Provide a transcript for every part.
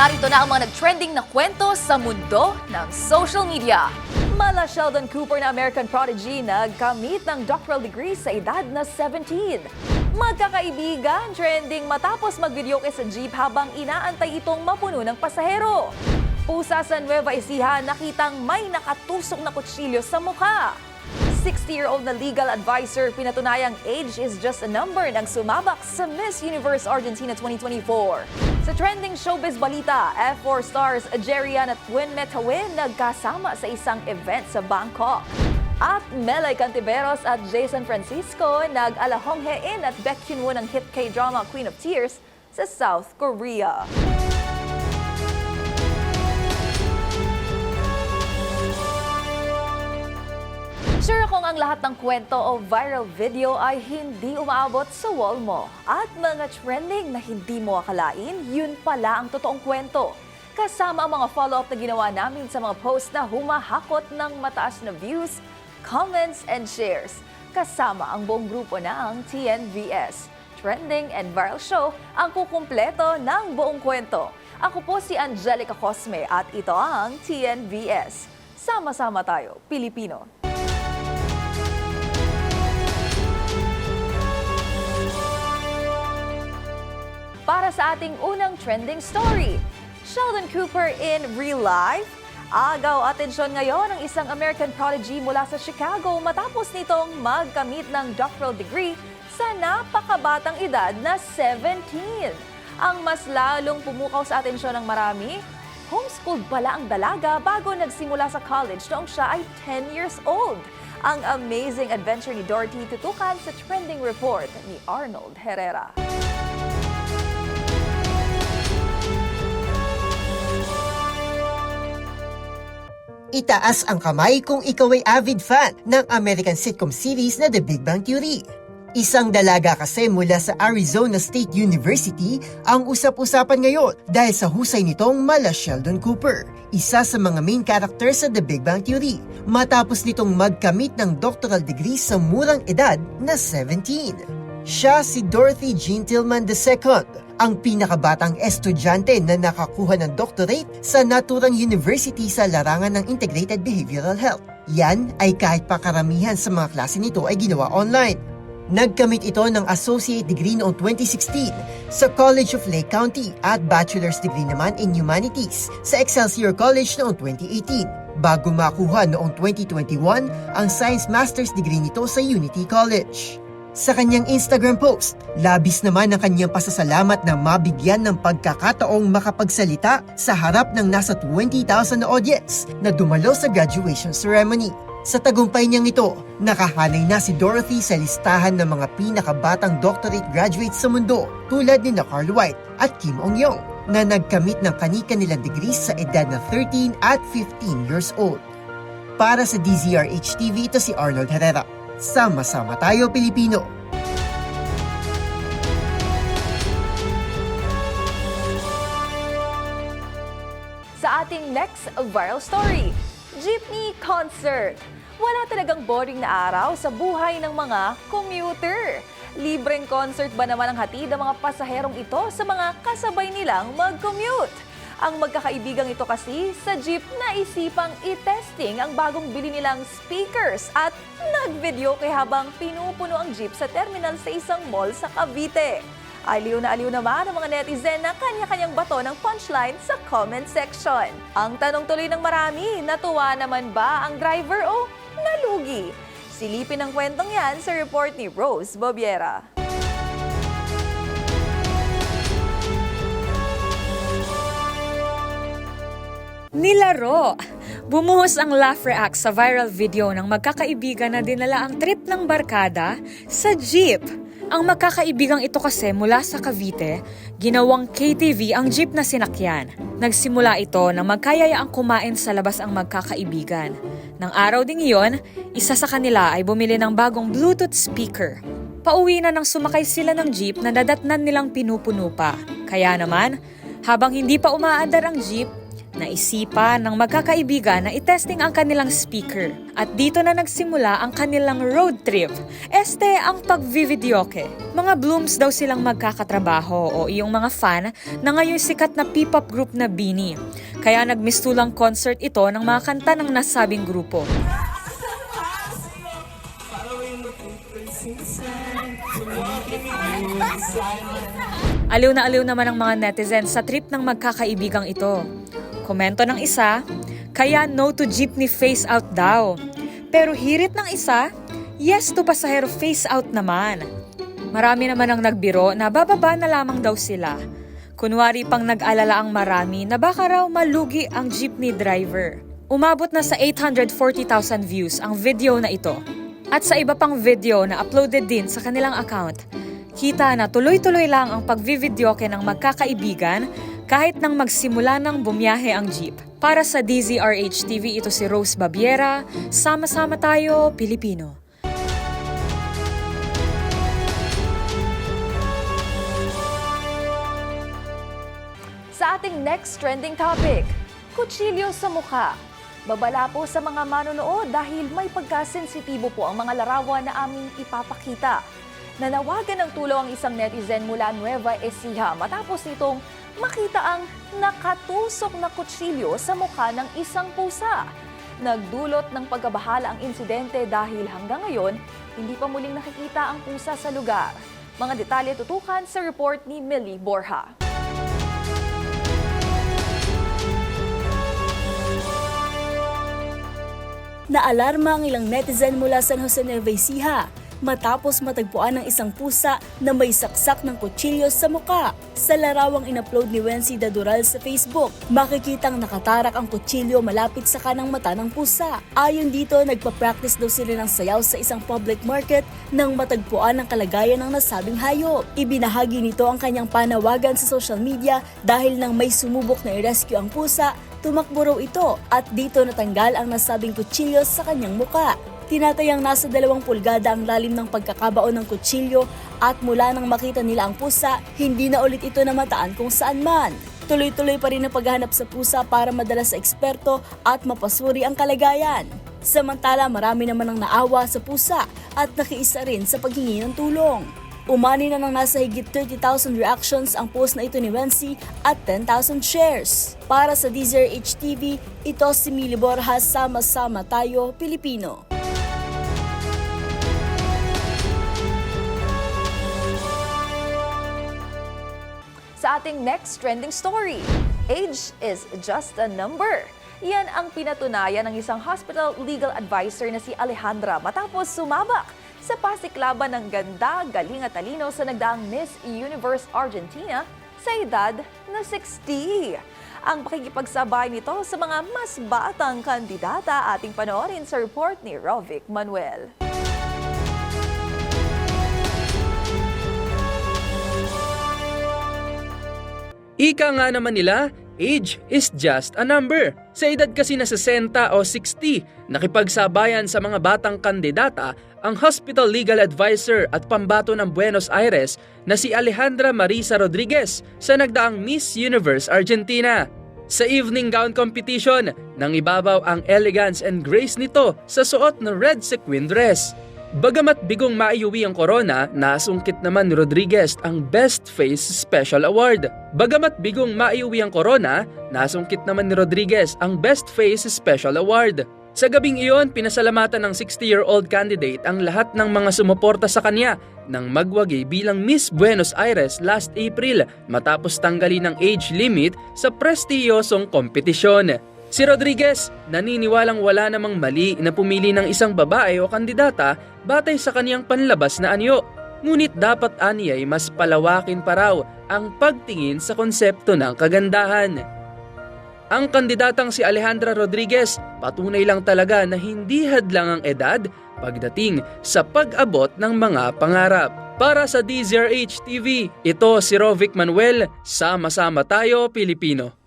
narito na ang mga nag-trending na kwento sa mundo ng social media. Mala Sheldon Cooper na American prodigy nagkamit ng doctoral degree sa edad na 17. Magkakaibigan, trending matapos mag-videoke sa jeep habang inaantay itong mapuno ng pasahero. Pusa sa Nueva Ecija, nakitang may nakatusok na kutsilyo sa mukha. 60-year-old na legal advisor pinatunayang age is just a number nang sumabak sa Miss Universe Argentina 2024. Sa trending showbiz balita, F4 stars Jerian at Twin Metawin nagkasama sa isang event sa Bangkok. At Melay Cantiveros at Jason Francisco nag-alahonghein at Baekhyunwoo ng hit K-drama Queen of Tears sa South Korea. Sure akong ang lahat ng kwento o viral video ay hindi umaabot sa wall mo. At mga trending na hindi mo akalain, yun pala ang totoong kwento. Kasama ang mga follow-up na ginawa namin sa mga post na humahakot ng mataas na views, comments, and shares. Kasama ang buong grupo ng TNVS. Trending and Viral Show ang kukumpleto ng buong kwento. Ako po si Angelica Cosme at ito ang TNVS. Sama-sama tayo, Pilipino. Para sa ating unang trending story. Sheldon Cooper in real life? Agaw atensyon ngayon ang isang American prodigy mula sa Chicago matapos nitong magkamit ng doctoral degree sa napakabatang edad na 17. Ang mas lalong pumukaw sa atensyon ng marami, homeschooled pala ang dalaga bago nagsimula sa college noong siya ay 10 years old. Ang amazing adventure ni Dorothy tutukan sa trending report ni Arnold Herrera. Itaas ang kamay kung ikaw ay avid fan ng American sitcom series na The Big Bang Theory. Isang dalaga kasi mula sa Arizona State University ang usap-usapan ngayon dahil sa husay nitong mala Sheldon Cooper, isa sa mga main character sa The Big Bang Theory, matapos nitong magkamit ng doctoral degree sa murang edad na 17. Siya si Dorothy Jean Tillman II, ang pinakabatang estudyante na nakakuha ng doctorate sa naturang university sa larangan ng Integrated Behavioral Health. Yan ay kahit pa karamihan sa mga klase nito ay ginawa online. Nagkamit ito ng associate degree noong 2016 sa College of Lake County at bachelor's degree naman in humanities sa Excelsior College noong 2018 bago makuha noong 2021 ang science master's degree nito sa Unity College. Sa kanyang Instagram post, labis naman ang kanyang pasasalamat na mabigyan ng pagkakataong makapagsalita sa harap ng nasa 20,000 na audience na dumalo sa graduation ceremony. Sa tagumpay niyang ito, nakahanay na si Dorothy sa listahan ng mga pinakabatang doctorate graduates sa mundo tulad ni na Carl White at Kim Ong-yong na nagkamit ng kanika nilang degrees sa edad na 13 at 15 years old. Para sa DZRH TV, ito si Arnold Herrera. Sama-sama tayo, Pilipino! Sa ating next viral story, Jeepney Concert. Wala talagang boring na araw sa buhay ng mga commuter. Libreng concert ba naman ang hatid ng mga pasaherong ito sa mga kasabay nilang mag-commute? Ang magkakaibigang ito kasi sa jeep na isipang i-testing ang bagong bili nilang speakers at nag-video kay habang pinupuno ang jeep sa terminal sa isang mall sa Cavite. Aliw na aliw naman ang mga netizen na kanya-kanyang bato ng punchline sa comment section. Ang tanong tuloy ng marami, natuwa naman ba ang driver o nalugi? Silipin ang kwentong yan sa report ni Rose Bobiera. Nilaro! Bumuhos ang laugh react sa viral video ng magkakaibigan na dinala ang trip ng barkada sa jeep. Ang magkakaibigang ito kasi mula sa Cavite, ginawang KTV ang jeep na sinakyan. Nagsimula ito nang magkayayaang kumain sa labas ang magkakaibigan. Nang araw ding iyon, isa sa kanila ay bumili ng bagong Bluetooth speaker. Pauwi na nang sumakay sila ng jeep na nadatnan nilang pinupuno pa. Kaya naman, habang hindi pa umaandar ang jeep, Naisipan ng magkakaibigan na itesting ang kanilang speaker. At dito na nagsimula ang kanilang road trip. Este ang pagvivideoke. Mga blooms daw silang magkakatrabaho o iyong mga fan na ngayon sikat na P-pop group na Bini. Kaya nagmistulang concert ito ng mga kanta ng nasabing grupo. Aliw na aliw naman ang mga netizens sa trip ng magkakaibigang ito. Komento ng isa, kaya no to jeepney face out daw. Pero hirit ng isa, yes to pasahero face out naman. Marami naman ang nagbiro na bababa na lamang daw sila. Kunwari pang nag-alala ang marami na baka raw malugi ang jeepney driver. Umabot na sa 840,000 views ang video na ito. At sa iba pang video na uploaded din sa kanilang account, kita na tuloy-tuloy lang ang pagvivideoke ng magkakaibigan kahit nang magsimula ng bumiyahe ang jeep. Para sa DZRH TV, ito si Rose Babiera. Sama-sama tayo, Pilipino. Sa ating next trending topic, kutsilyo sa mukha. Babala po sa mga manonood dahil may pagkasensitibo po ang mga larawan na aming ipapakita. Nanawagan ng tulong ang isang netizen mula Nueva Ecija matapos nitong makita ang nakatusok na kutsilyo sa mukha ng isang pusa. Nagdulot ng pagkabahala ang insidente dahil hanggang ngayon, hindi pa muling nakikita ang pusa sa lugar. Mga detalye tutukan sa report ni Millie Borja. Naalarma ang ilang netizen mula San Jose Nueva matapos matagpuan ng isang pusa na may saksak ng kutsilyo sa muka. Sa larawang inupload ni Wency Dadural sa Facebook, makikitang nakatarak ang kutsilyo malapit sa kanang mata ng pusa. Ayon dito, nagpa-practice daw sila ng sayaw sa isang public market nang matagpuan ang kalagayan ng nasabing hayop. Ibinahagi nito ang kanyang panawagan sa social media dahil nang may sumubok na i-rescue ang pusa, tumakbo raw ito at dito natanggal ang nasabing kutsilyo sa kanyang muka. Tinatayang nasa dalawang pulgada ang lalim ng pagkakabaon ng kutsilyo at mula nang makita nila ang pusa, hindi na ulit ito namataan kung saan man. Tuloy-tuloy pa rin ang paghahanap sa pusa para madala sa eksperto at mapasuri ang kalagayan. Samantala, marami naman ang naawa sa pusa at nakiisa rin sa paghingi ng tulong. Umani na ng nasa higit 30,000 reactions ang post na ito ni Wency at 10,000 shares. Para sa DZRH TV, ito si Mili Borjas, Sama-sama Tayo, Pilipino. Ating next trending story, age is just a number. Yan ang pinatunayan ng isang hospital legal advisor na si Alejandra matapos sumabak sa pasiklaban ng ganda, galing at talino sa nagdaang Miss Universe Argentina sa edad na 60. Ang pakikipagsabay nito sa mga mas batang kandidata ating panoorin sa report ni Rovic Manuel. Ika nga naman nila, age is just a number. Sa edad kasi na 60 o 60, nakipagsabayan sa mga batang kandidata ang Hospital Legal Advisor at pambato ng Buenos Aires na si Alejandra Marisa Rodriguez sa nagdaang Miss Universe Argentina. Sa evening gown competition, nang ibabaw ang elegance and grace nito sa suot ng red sequin dress. Bagamat bigong maiuwi ang corona, nasungkit naman ni Rodriguez ang Best Face Special Award. Bagamat bigong maiuwi ang corona, nasungkit naman ni Rodriguez ang Best Face Special Award. Sa gabing iyon, pinasalamatan ng 60-year-old candidate ang lahat ng mga sumuporta sa kanya nang magwagi bilang Miss Buenos Aires last April matapos tanggalin ang age limit sa prestiyosong kompetisyon. Si Rodriguez, naniniwalang wala namang mali na pumili ng isang babae o kandidata batay sa kaniyang panlabas na anyo. Ngunit dapat aniyay mas palawakin pa raw ang pagtingin sa konsepto ng kagandahan. Ang kandidatang si Alejandra Rodriguez patunay lang talaga na hindi hadlang ang edad pagdating sa pag-abot ng mga pangarap. Para sa DZRH TV, ito si Rovic Manuel, sama-sama tayo Pilipino.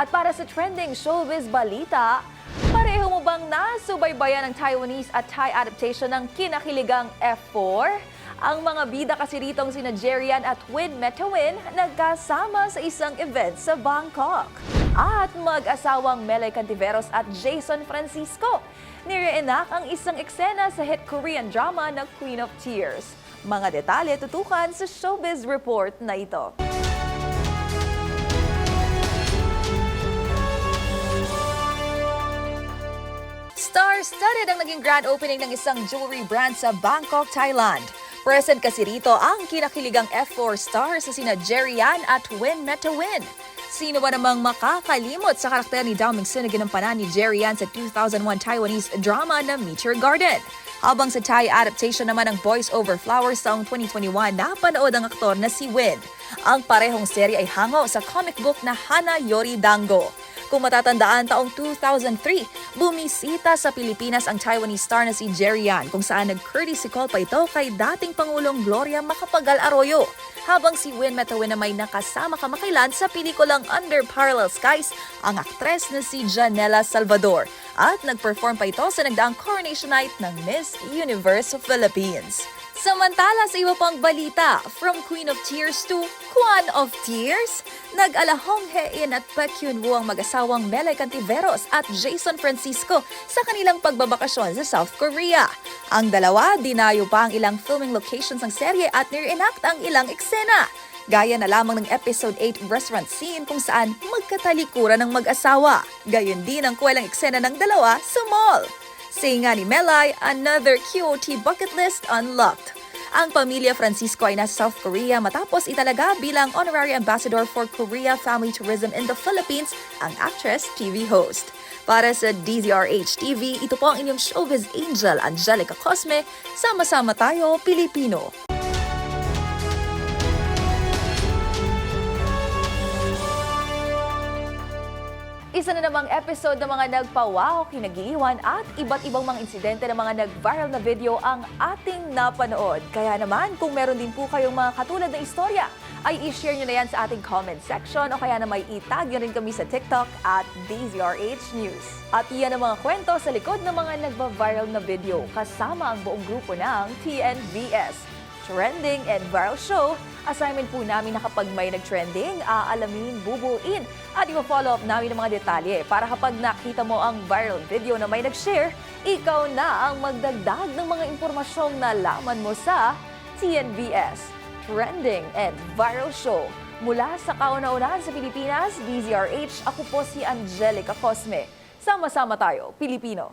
At para sa trending showbiz balita, pareho mo bang nasubaybayan ang Taiwanese at Thai adaptation ng kinakiligang F4? Ang mga bida kasi ritong sina Jerian at Win Metawin nagkasama sa isang event sa Bangkok. At mag-asawang Melay Cantiveros at Jason Francisco. Nireenak ang isang eksena sa hit Korean drama na Queen of Tears. Mga detalye tutukan sa Showbiz Report na ito. Star-studded ang naging grand opening ng isang jewelry brand sa Bangkok, Thailand. Present kasi rito ang kinakiligang F4 stars sa sina Jerry Yan at Win Metawin. Sino ba namang makakalimot sa karakter ni Dao Mingsin na ginampanan ni Jerry Yan sa 2001 Taiwanese drama na Meteor Garden? Habang sa Thai adaptation naman ng Boys Over Flowers taong 2021, napanood ang aktor na si Win. Ang parehong serye ay hango sa comic book na Hana Yori Dango. Kung matatandaan, taong 2003, bumisita sa Pilipinas ang Taiwanese star na si Jerry Yan kung saan nag-courtesy call pa ito kay dating Pangulong Gloria Macapagal Arroyo. Habang si Win Metawin na may nakasama kamakailan sa pelikulang Under Parallel Skies, ang aktres na si Janela Salvador. At nag-perform pa ito sa nagdaang coronation night ng Miss Universe Philippines. Samantala sa iba pang balita, from Queen of Tears to Kwan of Tears, nag-alahong Hein at Baekhyun Woo ang mag-asawang Melay Cantiveros at Jason Francisco sa kanilang pagbabakasyon sa South Korea. Ang dalawa, dinayo pa ang ilang filming locations ng serye at nire-enact ang ilang eksena. Gaya na lamang ng episode 8 restaurant scene kung saan magkatalikuran ng mag-asawa. Gayon din ang kwelang eksena ng dalawa sa mall. Say nga ni Melay, another QOT bucket list unlocked. Ang pamilya Francisco ay nasa South Korea matapos italaga bilang honorary ambassador for Korea Family Tourism in the Philippines ang actress TV host. Para sa DZRH TV, ito po ang inyong showbiz angel Angelica Cosme. Sama-sama tayo, Pilipino. Isa na namang episode ng mga nagpawaw, kinagiiwan at iba't ibang mga insidente ng mga nag-viral na video ang ating napanood. Kaya naman, kung meron din po kayong mga katulad na istorya, ay i-share nyo na yan sa ating comment section o kaya na may itag nyo rin kami sa TikTok at DZRH News. At iyan ang mga kwento sa likod ng mga nagba-viral na video kasama ang buong grupo ng TNVS. Trending and Viral Show, assignment po namin na kapag may nag-trending, aalamin, bubuin at ipa-follow up namin ang mga detalye para kapag nakita mo ang viral video na may nag-share, ikaw na ang magdagdag ng mga impormasyong nalaman mo sa TNVS, Trending and Viral Show. Mula sa kauna-unahan sa Pilipinas, DZRH, ako po si Angelica Cosme. Sama-sama tayo, Pilipino.